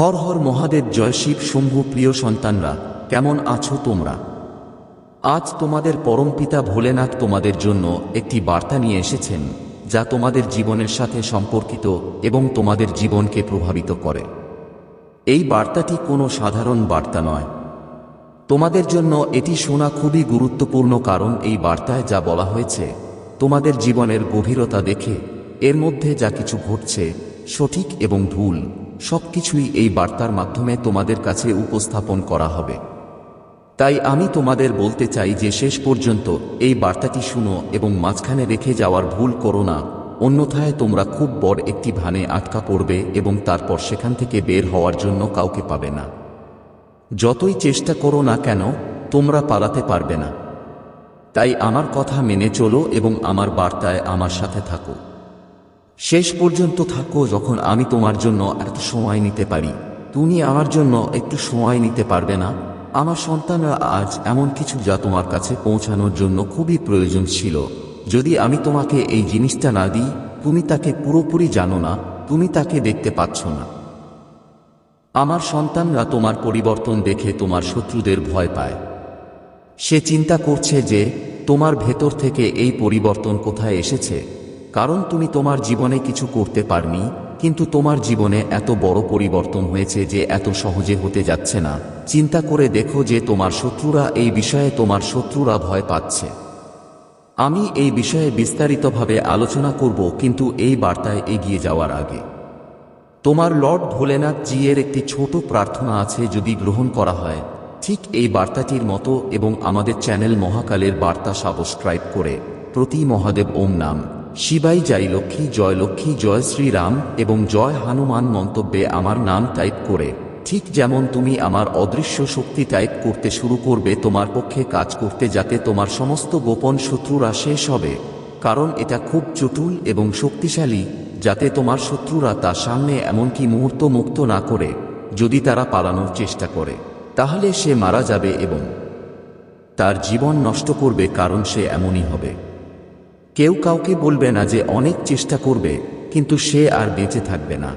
হর হর মহাদেব জয় শিব শম্ভু প্রিয় সন্তানরা, কেমন আছো তোমরা? আজ তোমাদের পরমপিতা ভোলেনাথ তোমাদের জন্য একটি বার্তা নিয়ে এসেছেন, যা তোমাদের জীবনের সাথে সম্পর্কিত এবং তোমাদের জীবনকে প্রভাবিত করে। এই বার্তাটি কোনো সাধারণ বার্তা নয়। তোমাদের জন্য এটি শোনা খুবই গুরুত্বপূর্ণ কারণ এই বার্তায় যা বলা হয়েছে, তোমাদের জীবনের গভীরতা দেখে, এর মধ্যে যা কিছু ঘটছে, সঠিক এবং ভুল সবকিছুই এই বার্তার মাধ্যমে তোমাদের কাছে উপস্থাপন করা হবে। তাই আমি তোমাদের বলতে চাই যে শেষ পর্যন্ত এই বার্তাটি শুনো এবং মাঝখানে রেখে যাওয়ার ভুল করো না। অন্যথায় তোমরা খুব বড় একটি ভানে আটকা পড়বে এবং তারপর সেখান থেকে বের হওয়ার জন্য কাউকে পাবে না। যতই চেষ্টা করো না কেন, তোমরা পালাতে পারবে না। তাই আমার কথা মেনে চলো এবং আমার বার্তায় আমার সাথে থাকো। শেষ পর্যন্ত থাকো যখন আমি তোমার জন্য এত সময় নিতে পারি। তুমি আমার জন্য একটু সময় নিতে পারবে না। আমার সন্তানরা আজ এমন কিছু যা তোমার কাছে পৌঁছানোর জন্য খুবই প্রয়োজন ছিল। যদি আমি তোমাকে এই জিনিসটা না দিই, তুমি তাকে পুরোপুরি জানো না, তুমি তাকে দেখতে পাচ্ছ না। আমার সন্তানরা তোমার পরিবর্তন দেখে তোমার শত্রুদের ভয় পায়। সে চিন্তা করছে যে, তোমার ভেতর থেকে এই পরিবর্তন কোথায় এসেছে? কারণ তুমি তোমার জীবনে কিছু করতে পারনি, কিন্তু তোমার জীবনে এত বড় পরিবর্তন হয়েছে যে এত সহজে হতে যাচ্ছে না। চিন্তা করে দেখো যে তোমার শত্রুরা এই বিষয়ে তোমার শত্রুরা ভয় পাচ্ছে। আমি এই বিষয়ে বিস্তারিতভাবে আলোচনা করব, কিন্তু এই বার্তায় এগিয়ে যাওয়ার আগে। তোমার লর্ড ভোলেনাথ জি এর একটি ছোট প্রার্থনা আছে যদি গ্রহণ করা হয়। ঠিক এই বার্তাটির মতো এবং আমাদের চ্যানেল মহাকালের বার্তা সাবস্ক্রাইব করে প্রতি মহাদেব ওম নাম। শিবাই জয় লক্ষ্মী জয় লক্ষ্মী, জয় শ্রীরাম এবং জয় হনুমান মন্তব্যে আমার নাম টাইপ করে। ঠিক যেমন তুমি আমার অদৃশ্য শক্তি টাইপ করতে শুরু করবে, তোমার পক্ষে কাজ করতে যাতে তোমার সমস্ত গোপন শত্রুরা শেষ হবে। কারণ এটা খুব চটুল এবং শক্তিশালী, যাতে তোমার শত্রুরা তার সামনে এমনকি মুহূর্ত মুক্ত না করে, যদি তারা পালানোর চেষ্টা করে। তাহলে সে মারা যাবে এবং তার জীবন নষ্ট করবে কারণ সে এমনই হবে। কেউ কাউকে বলবে না যে অনেক চেষ্টা করবে, কিন্তু সে আর বেঁচে থাকবে না।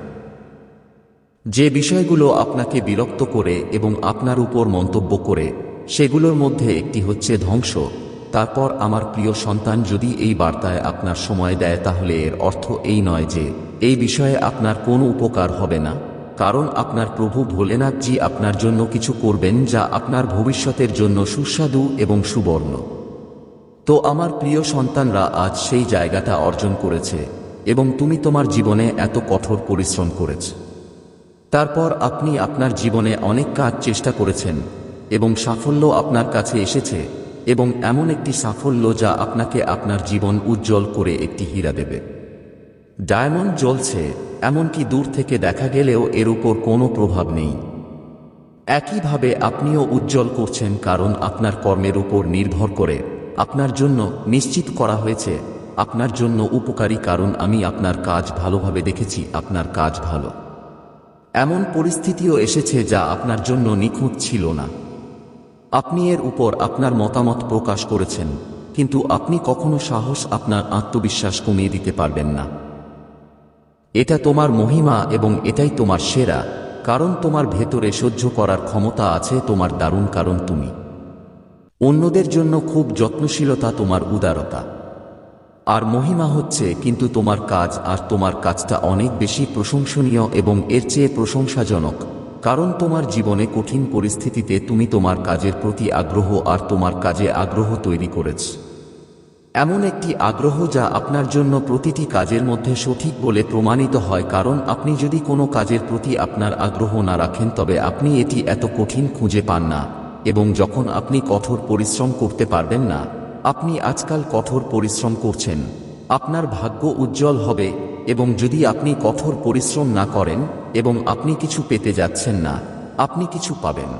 যে বিষয়গুলো আপনাকে বিরক্ত করে এবং আপনার উপর মন্তব্য করে, সেগুলোর মধ্যে একটি হচ্ছে ধ্বংস। তারপর আমার প্রিয় সন্তান, যদি এই বার্তায় আপনার সময় দেয়, তাহলে এর অর্থ এই নয় যে, এই বিষয়ে আপনার কোনো উপকার হবে না। কারণ আপনার প্রভু ভোলেনাথজি আপনার জন্য কিছু করবেন যা আপনার ভবিষ্যতের জন্য সুস্বাদু এবং সুবর্ণ। তো আমার প্রিয় সন্তানরা আজ সেই জায়গাটা অর্জন করেছে, এবং তুমি তোমার জীবনে এত কঠোর পরিশ্রম করেছ। তারপর আপনি আপনার জীবনে অনেক কাজ চেষ্টা করেছেন, এবং সাফল্য আপনার কাছে এসেছে, এবং এমন একটি সাফল্য যা আপনাকে আপনার জীবন উজ্জ্বল করে একটি হীরা দেবে। ডায়মন্ড জ্বলছে, এমনকি দূর থেকে দেখা গেলেও এর উপর কোনো প্রভাব নেই। একইভাবে আপনিও উজ্জ্বল করছেন কারণ আপনার কর্মের উপর নির্ভর করে। আপনার জন্য নিশ্চিত করা হয়েছে, আপনার জন্য উপকারী কারণ আমি আপনার কাজ ভালোভাবে দেখেছি, আপনার কাজ ভালো। এমন পরিস্থিতিও এসেছে যা আপনার জন্য নিখুঁত ছিল না। আপনি এর উপর আপনার মতামত প্রকাশ করেছেন, কিন্তু আপনি কখনো সাহস আপনার আত্মবিশ্বাস কমিয়ে দিতে পারবেন না। এটা তোমার মহিমা এবং এটাই তোমার সেরা, কারণ তোমার ভেতরে সহ্য করার ক্ষমতা আছে, তোমার দারুণ কারণ তুমি। অন্যদের জন্য খুব যত্নশীলতা তোমার উদারতা। আর মহিমা হচ্ছে কিন্তু তোমার কাজ আর তোমার কাজটা অনেক বেশি প্রশংসনীয় এবং এর চেয়ে প্রশংসাজনক। কারণ তোমার জীবনে কঠিন পরিস্থিতিতে তুমি তোমার কাজের প্রতি আগ্রহ আর তোমার কাজে আগ্রহ তৈরি করেছ। এমন একটি আগ্রহ যা আপনার জন্য প্রতিটি কাজের মধ্যে সঠিক বলে প্রমাণিত হয়, কারণ আপনি যদি কোনো কাজের প্রতি আপনার আগ্রহ না রাখেন তবে আপনি এটি এত কঠিন খুঁজে পান না। এবং যখন আপনি কঠোর পরিশ্রম করতে পারবেন না, আপনি আজকাল কঠোর পরিশ্রম করছেন। আপনার ভাগ্য উজ্জ্বল হবে এবং যদি আপনি কঠোর পরিশ্রম না করেন এবং আপনি কিছু পেতে যাচ্ছেন না, আপনি কিছু পাবেন।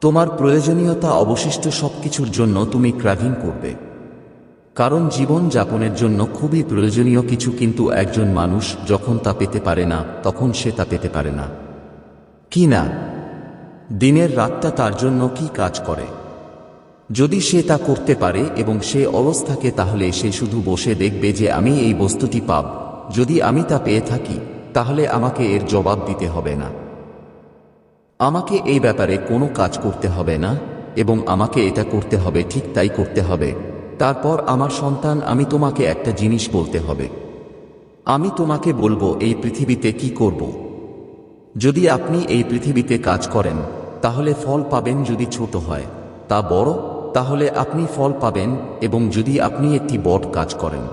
তোমার প্রয়োজনীয়তা অবশিষ্ট সবকিছুর জন্য তুমি ক্রাভিং করবে। কারণ জীবন যাপনের জন্য খুবই প্রয়োজনীয় কিছু কিন্তু একজন মানুষ যখন তা পেতে পারে না, তখন সে তা পেতে পারে না। কি না? দিনের রাতটা তার জন্য কি কাজ করে? যদি সে তা করতে পারে এবং সে অবস্থাকে তাহলে সে শুধু বসে দেখবে যে আমি এই বস্তুটি পাব। যদি আমি তা পেয়ে থাকি, তাহলে আমাকে এর জবাব দিতে হবে না। আমাকে এই ব্যাপারে কোনো কাজ করতে হবে না, এবং আমাকে এটা করতে হবে, ঠিক তাই করতে হবে। তারপর আমার সন্তান, আমি তোমাকে একটা জিনিস বলতে হবে। আমি তোমাকে বলব, এই পৃথিবীতে কি করব? যদি আপনি এই পৃথিবীতে কাজ করেন তাহলে ফল পাবেন যদি ছোট হয়। তা বড়, তাহলে আপনি ফল পাবেন এবং যদি আপনি একটি বট কাজ করেন।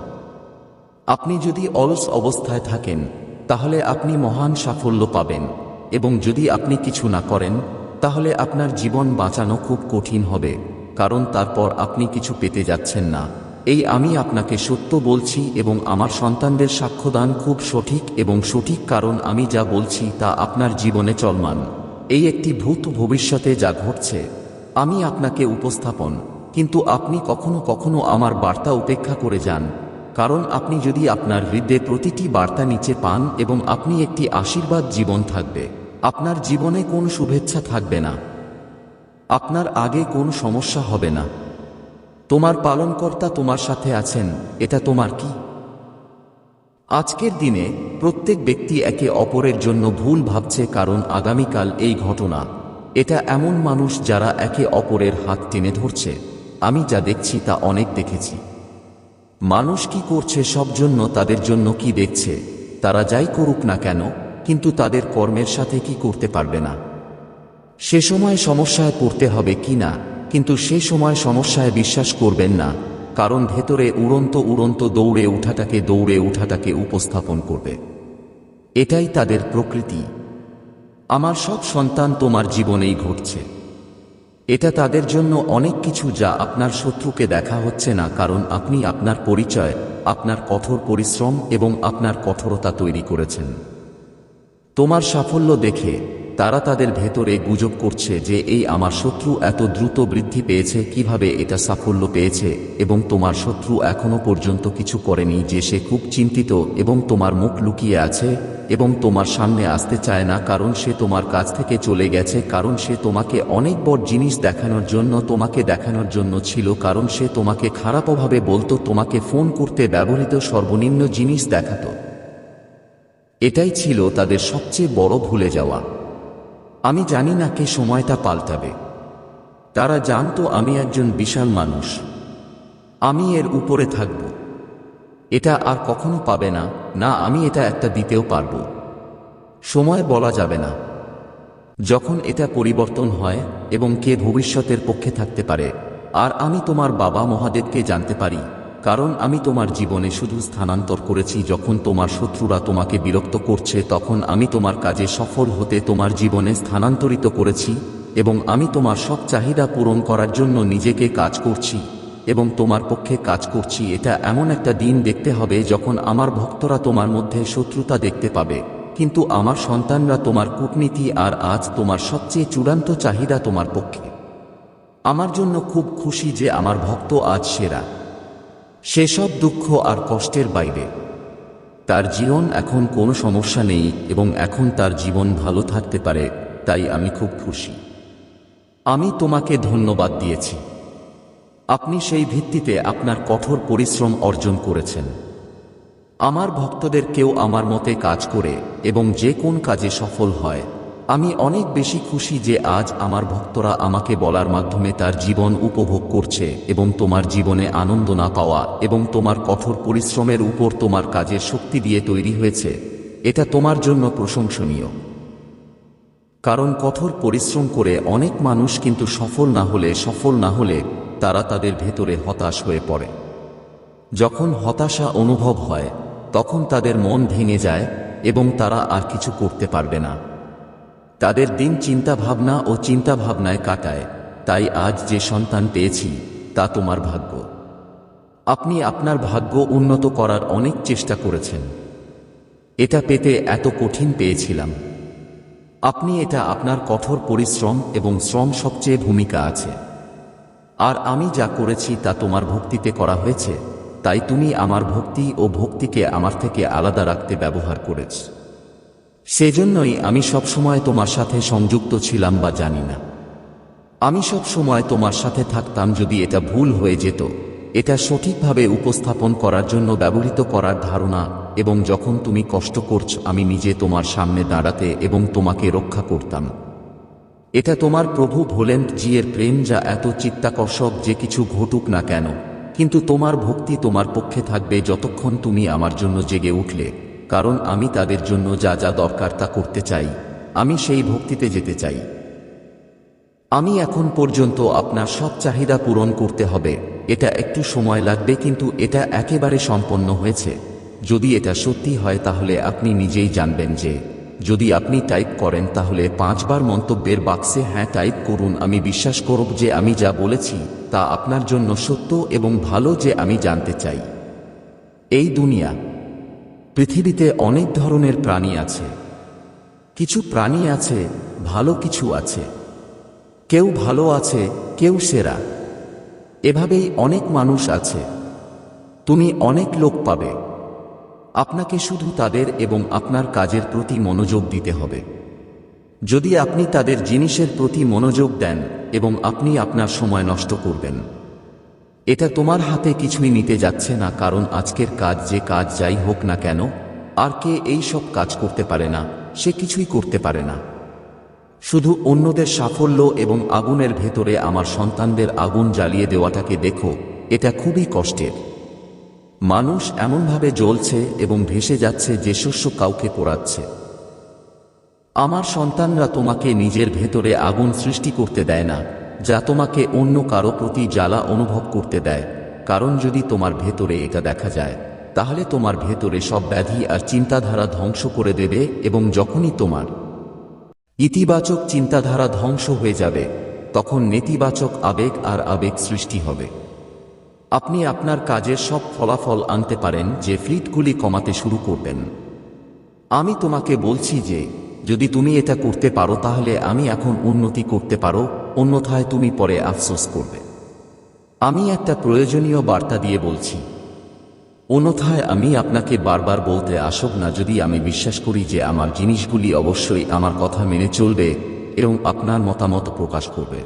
আপনি যদি অলস অবস্থায় থাকেন, তাহলে আপনি মহান সাফল্য পাবেন এবং যদি আপনি কিছু না করেন, তাহলে আপনার জীবন বাঁচানো খুব কঠিন হবে, কারণ তারপর আপনি কিছু পেতে যাচ্ছেন না। এই আমি আপনাকে সত্য বলছি এবং আমার সন্তানদের সাক্ষ্যদান খুব সঠিক এবং সঠিক কারণ আমি যা বলছি তা আপনার জীবনে চলমান। এই একটি ভূত ভবিষ্যতে যা ঘটছে, আমি আপনাকে উপস্থাপন, কিন্তু আপনি কখনো কখনো আমার বার্তা উপেক্ষা করে যান, কারণ আপনি যদি আপনার হৃদয়ে প্রতিটি বার্তা নিচে পান এবং আপনি একটি আশীর্বাদ জীবন থাকবে, আপনার জীবনে কোন শুভেচ্ছা থাকবে না। আপনার আগে কোন সমস্যা হবে না। তোমার পালনকর্তা তোমার সাথে আছেন, এটা তোমার কি? আজকের দিনে প্রত্যেক ব্যক্তি একে অপরের জন্য ভুল ভাবছে কারণ আগামীকাল এই ঘটনা। এটা এমন মানুষ যারা একে অপরের হাত টেনে ধরছে। আমি যা দেখছি তা অনেক দেখেছি। মানুষ কি করছে সব জন্য তাদের জন্য কি দেখছে? তারা যাই করুক না কেন, কিন্তু তাদের কর্মের সাথে কি করতে পারবে না? সে সময় সমস্যায় পড়তে হবে কি না, কিন্তু সে সময় সমস্যায় বিশ্বাস করবেন না। কারণ ভেতরে উড়ন্ত উড়ন্ত দৌড়ে উঠাটাকে দৌড়ে উঠাটাকে উপস্থাপন করবে। এটাই তাদের প্রকৃতি। আমার সব সন্তান তোমার জীবনেই ঘটছে। এটা তাদের জন্য অনেক কিছু যা আপনার শত্রুকে দেখা হচ্ছে না কারণ আপনি আপনার পরিচয়, আপনার কঠোর পরিশ্রম এবং আপনার কঠোরতা তৈরি করেছেন। তোমার সাফল্য দেখে তারা তাদের ভেতরে গুজব করছে যে এই আমার শত্রু এত দ্রুত বৃদ্ধি পেয়েছে, কীভাবে এটা সাফল্য পেয়েছে এবং তোমার শত্রু এখনও পর্যন্ত কিছু করেনি যে সে খুব চিন্তিত এবং তোমার মুখ লুকিয়ে আছে এবং তোমার সামনে আসতে চায় না কারণ সে তোমার কাছ থেকে চলে গেছে, কারণ সে তোমাকে অনেক বড় জিনিস দেখানোর জন্য তোমাকে দেখানোর জন্য ছিল, কারণ সে তোমাকে খারাপভাবে বলতো, তোমাকে ফোন করতে ব্যবহৃত সর্বনিম্ন জিনিস দেখাতো। এটাই ছিল তাদের সবচেয়ে বড় ভুলে যাওয়া। আমি জানি না কে সময়টা পাল্টাবে। তারা জানতো আমি একজন বিশাল মানুষ। আমি এর উপরে থাকব। এটা আর কখনো পাবে না না আমি এটা একটা দিতেও পারব। সময় বলা যাবে না। যখন এটা পরিবর্তন হয় এবং কে ভবিষ্যতের পক্ষে থাকতে পারে, আর আমি তোমার বাবা মহাদেবকে জানতে পারি কারণ আমি তোমার জীবনে শুধু স্থানান্তর করেছি, যখন তোমার শত্রুরা তোমাকে বিরক্ত করছে, তখন আমি তোমার কাজে সফল হতে তোমার জীবনে স্থানান্তরিত করেছি, এবং আমি তোমার সব চাহিদা পূরণ করার জন্য নিজেকে কাজ করছি, এবং তোমার পক্ষে কাজ করছি। এটা এমন একটা দিন দেখতে হবে যখন আমার ভক্তরা তোমার মধ্যে শত্রুতা দেখতে পাবে। কিন্তু আমার সন্তানরা তোমার কূটনীতি আর আজ তোমার সবচেয়ে চূড়ান্ত চাহিদা তোমার পক্ষে। আমার জন্য খুব খুশি যে আমার ভক্ত আজ সেরা। সেসব দুঃখ আর কষ্টের বাইরে। তার জীবন এখন কোনো সমস্যা নেই এবং এখন তার জীবন ভালো থাকতে পারে, তাই আমি খুব খুশি। আমি তোমাকে ধন্যবাদ দিয়েছি। আপনি সেই ভিত্তিতে আপনার কঠোর পরিশ্রম অর্জন করেছেন। আমার ভক্তদের কেউ আমার মতে কাজ করে এবং যে কোন কাজে সফল হয় আমি অনেক বেশি খুশি যে আজ আমার ভক্তরা আমাকে বলার মাধ্যমে তার জীবন উপভোগ করছে এবং তোমার জীবনে আনন্দ না পাওয়া এবং তোমার কঠোর পরিশ্রমের উপর তোমার কাজের শক্তি দিয়ে তৈরি হয়েছে। এটা তোমার জন্য প্রশংসনীয়। কারণ কঠোর পরিশ্রম করে অনেক মানুষ কিন্তু সফল না হলে, সফল না হলে তারা তাদের ভেতরে হতাশ হয়ে পড়ে। যখন হতাশা অনুভব হয়, তখন তাদের মন ভেঙে যায় এবং তারা আর কিছু করতে পারবে না। তাদের দিন চিন্তা ভাবনা ও চিন্তা ভাবনায় কাটায়, তাই আজ যে সন্তান পেয়েছি, তা তোমার ভাগ্য। আপনি আপনার ভাগ্য উন্নত করার অনেক চেষ্টা করেছেন। এটা পেতে এত কঠিন পেয়েছিলাম। আপনি এটা আপনার কঠোর পরিশ্রম এবং শ্রম সবচেয়ে ভূমিকা আছে। আর আমি যা করেছি তা তোমার ভক্তিতে করা হয়েছে, তাই তুমি আমার ভক্তি ও ভক্তিকে আমার থেকে আলাদা রাখতে ব্যবহার করেছ। সেজন্যই আমি সবসময় তোমার সাথে সংযুক্ত ছিলাম বা জানি না। আমি সব সময় তোমার সাথে থাকতাম যদি এটা ভুল হয়ে যেত। এটা সঠিকভাবে উপস্থাপন করার জন্য ব্যবহৃত করার ধারণা এবং যখন তুমি কষ্ট করছ, আমি নিজে তোমার সামনে দাঁড়াতে এবং তোমাকে রক্ষা করতাম। এটা তোমার প্রভু ভোলেন্ট জিয়ের প্রেম যা এত চিত্তাকর্ষক যে কিছু ঘটুক না কেন, কিন্তু তোমার ভক্তি তোমার পক্ষে থাকবে যতক্ষণ তুমি আমার জন্য জেগে উঠলে। কারণ আমি তাদের জন্য যা যা দরকার তা করতে চাই। আমি সেই ভক্তিতে যেতে চাই। আমি এখন পর্যন্ত আপনার সব চাহিদা পূরণ করতে হবে। এটা একটু সময় লাগবে কিন্তু এটা একেবারে সম্পন্ন হয়েছে। যদি এটা সত্যি হয় তাহলে আপনি নিজেই জানবেন যে, যদি আপনি টাইপ করেন তাহলে পাঁচবার মন্তব্যের বাক্সে হ্যাঁ টাইপ করুন। আমি বিশ্বাস করব যে আমি যা বলেছি তা আপনার জন্য সত্য এবং ভালো যে আমি জানতে চাই। এই দুনিয়া পৃথিবীতে অনেক ধরনের প্রাণী আছে। কিছু প্রাণী আছে, ভালো কিছু আছে। কেউ ভালো আছে, কেউ সেরা। এভাবেই অনেক মানুষ আছে। তুমি অনেক লোক পাবে। আপনাকে শুধু তাদের এবং আপনার কাজের প্রতি মনোযোগ দিতে হবে। যদি আপনি তাদের জিনিসের প্রতি মনোযোগ দেন এবং আপনি আপনার সময় নষ্ট করবেন। এটা তোমার হাতে কিছুই নিতে যাচ্ছে না, কারণ আজকের কাজ যে কাজ যাই হোক না কেন, আর কে এই সব কাজ করতে পারে না, সে কিছুই করতে পারে না। শুধু অন্যদের সাফল্য এবং আগুনের ভেতরে আমার সন্তানদের আগুন জ্বালিয়ে দেওয়াটাকে দেখো, এটা খুবই কষ্টের। মানুষ এমনভাবে জ্বলছে এবং ভেসে যাচ্ছে যে শস্য কাউকে পোড়াচ্ছে। আমার সন্তানরা তোমাকে নিজের ভেতরে আগুন সৃষ্টি করতে দেয় না যা তোমাকে অন্য কারও প্রতি জ্বালা অনুভব করতে দেয়। কারণ যদি তোমার ভেতরে এটা দেখা যায়, তাহলে তোমার ভেতরে সব ব্যাধি আর চিন্তাধারা ধ্বংস করে দেবে এবং যখনই তোমার ইতিবাচক চিন্তাধারা ধ্বংস হয়ে যাবে, তখন নেতিবাচক আবেগ আর আবেগ সৃষ্টি হবে। আপনি আপনার কাজের সব ফলাফল আনতে পারেন যে ফ্লিটগুলি কমাতে শুরু করবেন। আমি তোমাকে বলছি যে, যদি তুমি এটা করতে পারো তাহলে আমি এখন উন্নতি করতে পারো অন্যথায় তুমি পরে আফসোস করবে। আমি একটা প্রয়োজনীয় বার্তা দিয়ে বলছি। অন্যথায় আমি আপনাকে বারবার বলতে আসব না যদি আমি বিশ্বাস করি যে আমার জিনিসগুলি অবশ্যই আমার কথা মেনে চলবে এবং আপনার মতামত প্রকাশ করবে।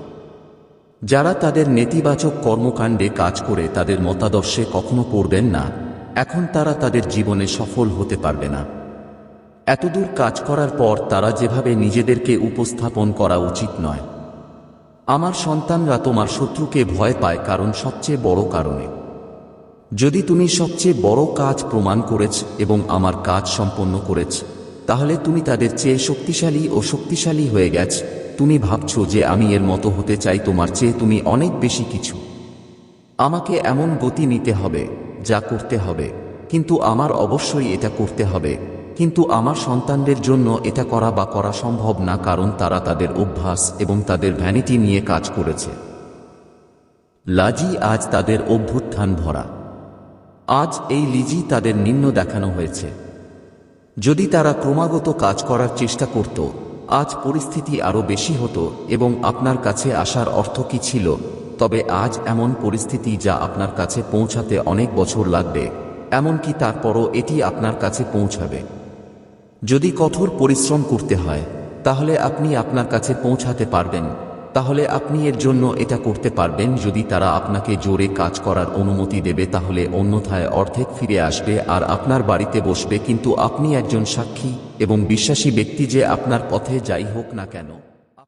যারা তাদের নেতিবাচক কর্মকাণ্ডে কাজ করে তাদের মতাদর্শে কখনো পড়বেন না। এখন তারা তাদের জীবনে সফল হতে পারবে না। এতদূর কাজ করার পর তারা যেভাবে নিজেদেরকে উপস্থাপন করা উচিত নয়। আমার সন্তানরা তোমার শত্রুকে ভয় পায় কারণ সবচেয়ে বড় কারণে। যদি তুমি সবচেয়ে বড় কাজ প্রমাণ করেছ এবং আমার কাজ সম্পন্ন করেছ, তাহলে তুমি তাদের চেয়ে শক্তিশালী ও শক্তিশালী হয়ে গেছ। তুমি ভাবছ যে আমি এর মতো হতে চাই, তোমার চেয়ে তুমি অনেক বেশি কিছু। আমাকে এমন গতি নিতে হবে, যা করতে হবে, কিন্তু আমার অবশ্যই এটা করতে হবে। কিন্তু আমার সন্তানদের জন্য এটা করা বা করা সম্ভব না কারণ তারা তাদের অভ্যাস এবং তাদের ভ্যানিটি নিয়ে কাজ করেছে। লাজি আজ তাদের অভ্যুত্থান ভরা। আজ এই লিজি তাদের নিম্ন দেখানো হয়েছে। যদি তারা ক্রমাগত কাজ করার চেষ্টা করত, আজ পরিস্থিতি আরও বেশি হতো এবং আপনার কাছে আসার অর্থ কি ছিল, তবে আজ এমন পরিস্থিতি যা আপনার কাছে পৌঁছাতে অনেক বছর লাগবে, এমনকি তারপরও এটি আপনার কাছে পৌঁছাবে। যদি কঠোর পরিশ্রম করতে হয়, তাহলে আপনি আপনার কাছে পৌঁছাতে পারবেন। তাহলে আপনি এর জন্য এটা করতে পারবেন, যদি তারা আপনাকে জোরে কাজ করার অনুমতি দেবে, তাহলে অন্যথায় অর্ধেক ফিরে আসবে আর আপনার বাড়িতে বসবে, কিন্তু আপনি একজন সাক্ষী এবং বিশ্বাসী ব্যক্তি যে আপনার পথে যাই হোক না কেন।